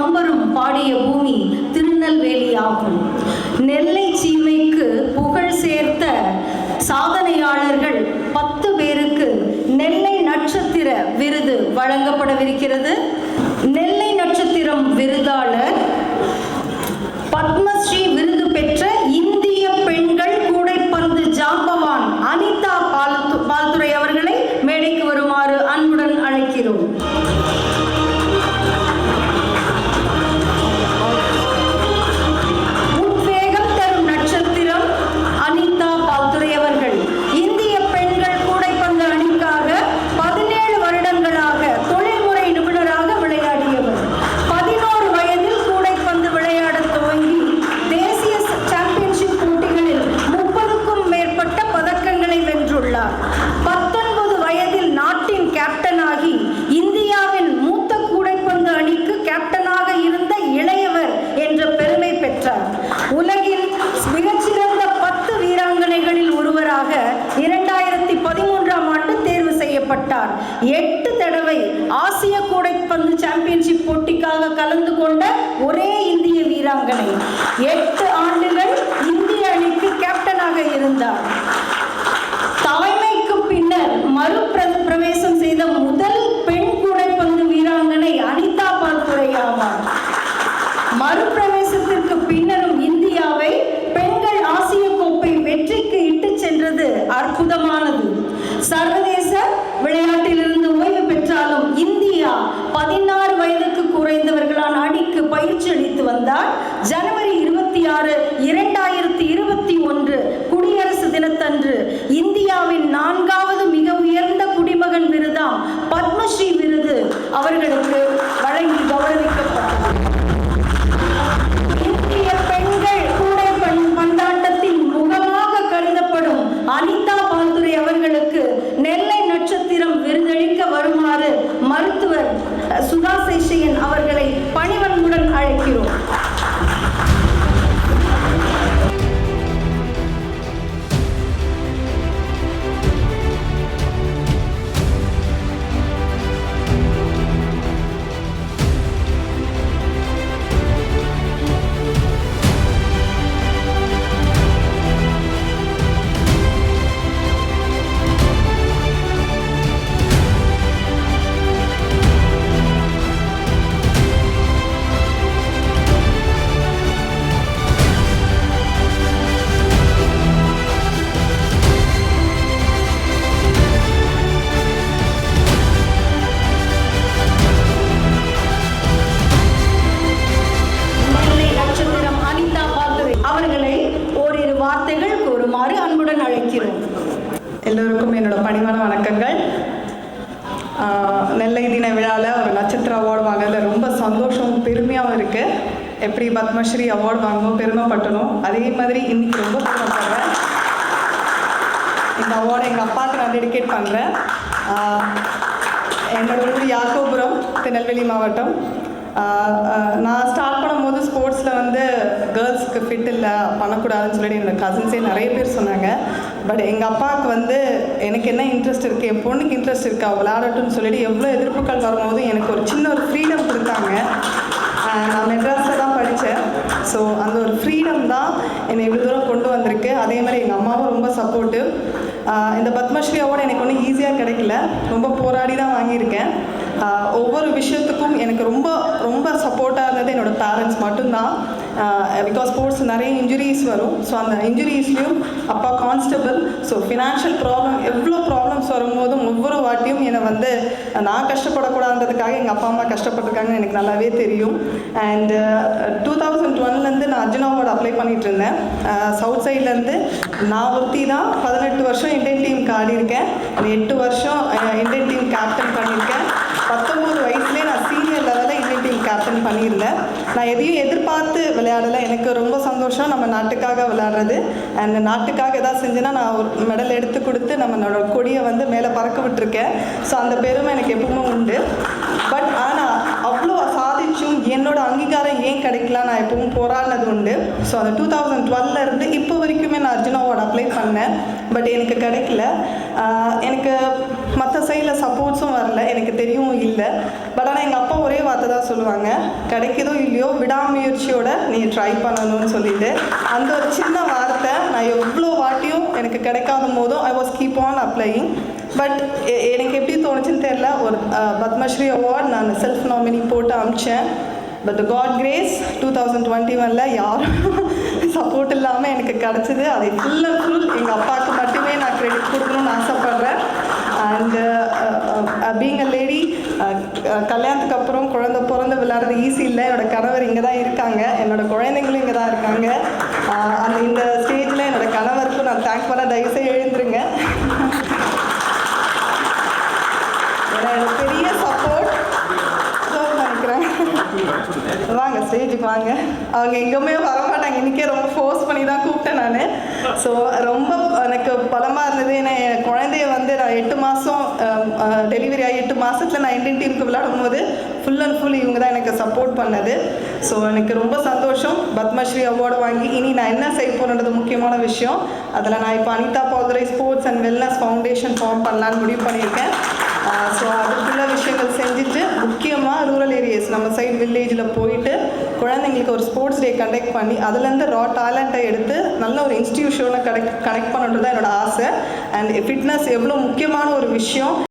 பம்பரும் பாடிய பூமி திருநெல்வேலி ஆகும் நெல்லை சீமைக்கு புகழ் சேர்த்த சாதனையாளர்கள் பத்து பேருக்கு நெல்லை நட்சத்திர விருது வழங்கப்படவிருக்கிறது. செய்யப்பட்டார் எட்டு தடவை ஆசிய கூடைப்பந்து சாம்பியன்ஷிப் போட்டிக்காக கலந்து கொண்ட ஒரே இந்திய வீராங்கனை. எட்டு ஆண்டுகள் இந்திய அணிக்கு கேப்டனாக இருந்தார். தலைமைக்கு பின்னர் மறுபிர- பிரவேசம் செய்த முதல் பெண் கூடைப்பந்து வீராங்கனை அனிதா பால்துரை ஆவார் மறு பயிற்சி அளித்து வந்தார். ஜனவரி இருபத்தி ஆறு இரண்டாயிரத்தி இருபத்தி ஒன்று குடியரசு தினத்தன்று இந்தியாவின் நான்காவது மிக உயர்ந்த குடிமகன் விருதாம் பத்மஸ்ரீ விருது அவர்களுக்கு வழங்கி கௌரவிக்கப்பட்டது. இந்திய பெண்கள் கூடைப்பந்து பந்தாட்டத்தின் முகமாக கருதப்படும் அனிதா பால்துரை அவர்களுக்கு நெல்லை பணிவான வணக்கங்கள். நெல்லை தின விழாவில் ஒரு நட்சத்திர அவார்டு வாங்கினதில் ரொம்ப சந்தோஷம் பெருமையாகவும் இருக்குது எப்படி பத்மஸ்ரீ அவார்டு வாங்கணும் பெருமைப்பட்டணும் அதே மாதிரி இன்னைக்கு ரொம்ப பெருமைப்படுறேன். இந்த அவார்டை எங்கள் அப்பாவுக்கு நான் டெடிகேட் பண்ணுறேன் என்னோட ஊர் யாக்கோபுரம் திருநெல்வேலி மாவட்டம். நான் ஸ்டார்ட் பண்ணும்போது ஸ்போர்ட்ஸில் வந்து கேர்ள்ஸ்க்கு ஃபிட் இல்லை பண்ணக்கூடாதுன்னு சொல்லிட்டு என்னோட கசின்ஸே நிறைய பேர் சொன்னாங்க. பட் எங்கள் அப்பாவுக்கு வந்து எனக்கு என்ன இன்ட்ரெஸ்ட் இருக்குது என் பொண்ணுக்கு இன்ட்ரெஸ்ட் இருக்கா? விளையாடட்டும்னு சொல்லிட்டு எவ்வளோ எதிர்ப்புகள் வரும்போது எனக்கு ஒரு சின்ன ஒரு ஃப்ரீடம் கொடுத்தாங்க. நான் மெட்ராஸில் தான் படித்தேன் ஸோ அந்த ஒரு ஃப்ரீடம் தான் என்னை இவ்வளோ தூரம் கொண்டு வந்திருக்கு. அதே மாதிரி எங்கள் அம்மாவும் ரொம்ப சப்போர்ட்டிவ் இந்த பத்மஸ்ரீ அவார்டு எனக்கு ஒன்றும் ஈஸியாக கிடைக்கல. ரொம்ப போராடி தான் வாங்கியிருக்கேன். ஒவ்வொரு விஷயத்துக்கும் எனக்கு ரொம்ப ரொம்ப சப்போர்ட்டாக இருந்தது என்னோட பேரண்ட்ஸ் மட்டும்தான். பிகாஸ் ஸ்போர்ட்ஸ் நிறைய இன்ஜுரிஸ் வரும். ஸோ அந்த இன்ஜுரிஸ்லேயும் அப்பா கான்ஸ்டபிள் ஸோ ஃபினான்ஷியல் ப்ராப்ளம் எவ்வளோ ப்ராப்ளம்ஸ் வரும்போதும் ஒவ்வொரு வாட்டியும் என்னை வந்து நான் கஷ்டப்படக்கூடாதுன்றதுக்காக எங்கள் அப்பா அம்மா கஷ்டப்பட்டிருக்காங்கன்னு எனக்கு நல்லாவே தெரியும். அண்ட் டூ தௌசண்ட் ஒன்லேருந்து நான் அர்ஜுனா அவார்டு அப்ளை பண்ணிகிட்டு இருந்தேன். சவுத் சைட்லேருந்து நான் ஒருத்தி தான் பதினெட்டு வருஷம் இந்தியன் டீமுக்கு ஆடியிருக்கேன். இருக்கேன் எட்டு வருஷம் இந்தியன் டீம் கேப்டன் பண்ணியிருக்கேன். பத்தொம்போது வயசுலேயே நான் சீனியர் லெவலில் இந்தியன் டீம் கேப்டன் பண்ணியிருந்தேன். நான் எதையும் எதிர்பார்த்து விளையாடலை. எனக்கு ரொம்ப சந்தோஷம் நம்ம நாட்டுக்காக விளையாடுறது. அண்ட் நாட்டுக்காக எதாவது செஞ்சேன்னா நான் ஒரு மெடல் எடுத்து கொடுத்து நம்மளோட கொடியை வந்து மேலே பறக்க விட்டுருக்கேன். ஸோ அந்த பெருமை எனக்கு எப்பவுமே உண்டு. பட் ஆனால் என்னோட அங்கீகாரம் ஏன் கிடைக்கல நான் எப்பவும் போராடினது உண்டு. ஸோ அந்த டூ தௌசண்ட் டுவெல்ல இருந்து இப்போ வரைக்குமே நான் அர்ஜுனா அவார்டு அப்ளை பண்ணேன். பட் எனக்கு கிடைக்கல. எனக்கு மற்ற சைடில் சப்போர்ட்ஸும் வரல. எனக்கு தெரியவும் இல்லை. பட் ஆனால் எங்கள் அப்பா ஒரே வார்த்தை தான் சொல்லுவாங்க. கிடைக்குதோ இல்லையோ விடாமுயற்சியோட நீ ட்ரை பண்ணணும்னு சொல்லிட்டு. அந்த ஒரு சின்ன வார்த்தை நான் எவ்வளோ வாட்டியும் எனக்கு கிடைக்காத போதும் I was keep on applying but எனக்கு எப்படி தோணுச்சுன்னு தெரில ஒரு பத்மஸ்ரீ அவார்ட் நான் செல்ஃப் நாமினி போட்டு அமிச்சேன். But God grace two thousand twenty ஒனில் யாரும் சப்போர்ட் இல்லாமல் எனக்கு கிடச்சிது. அதை ஃபுல் அண்ட் ஃபுல் எங்கள் அப்பாவுக்கு மட்டுமே நான் கிரெடிட் கொடுக்கணும்னு ஆசைப்பட்றேன். அண்டு பீங் அ லேடி கல்யாணத்துக்கு அப்புறம் குழந்த பிறந்து விளையாடுறது ஈஸி இல்லை. என்னோட கணவர் இங்கே தான் இருக்காங்க. என்னோட குழந்தைங்களும் இங்கே தான் இருக்காங்க. Uh, அந்த இந்த ஸ்டேஜில் என்னோடய கணவருக்கும் நான் தேங்க் பண்ண தயவுசெய்து வாங்க ஸ்டேஜுக்கு வாங்க. அவங்க எங்கேயுமே வரமாட்டாங்க இன்றைக்கே ரொம்ப ஃபோர்ஸ் பண்ணி தான் கூப்பிட்டேன் நான். ஸோ ரொம்ப எனக்கு பலமாக இருந்தது. ஏன்னா என் குழந்தைய வந்து நான் எட்டு மாதம் டெலிவரி ஆகி எட்டு மாதத்தில் நான் இந்தியன் டீமுக்கு விளையாடும் போது ஃபுல் அண்ட் ஃபுல் இவங்க தான் எனக்கு சப்போர்ட் பண்ணது. ஸோ எனக்கு ரொம்ப சந்தோஷம். பத்மஸ்ரீ அவார்டு வாங்கி இனி நான் என்ன செய்ய போகிறேன்றது முக்கியமான விஷயம். அதில் நான் இப்போ Anitha Pauldurai sports and wellness foundation form பண்ணலான்னு முடிவு பண்ணியிருக்கேன். ஸோ அதுக்குள்ள விஷயங்கள் செஞ்சுட்டு டேஸ் நம்ம சைடு வில்லேஜில் போயிட்டு குழந்தைங்களுக்கு ஒரு ஸ்போர்ட்ஸ் டே கண்டக்ட் பண்ணி அதுலேருந்து ரா டேலண்ட்டை எடுத்து நல்ல ஒரு இன்ஸ்டியூஷனை கனெக்ட் கனெக்ட் பண்ணணுன்றது தான் என்னோட ஆசை. அண்ட் ஃபிட்னஸ் எவ்வளோ முக்கியமான ஒரு விஷயம்.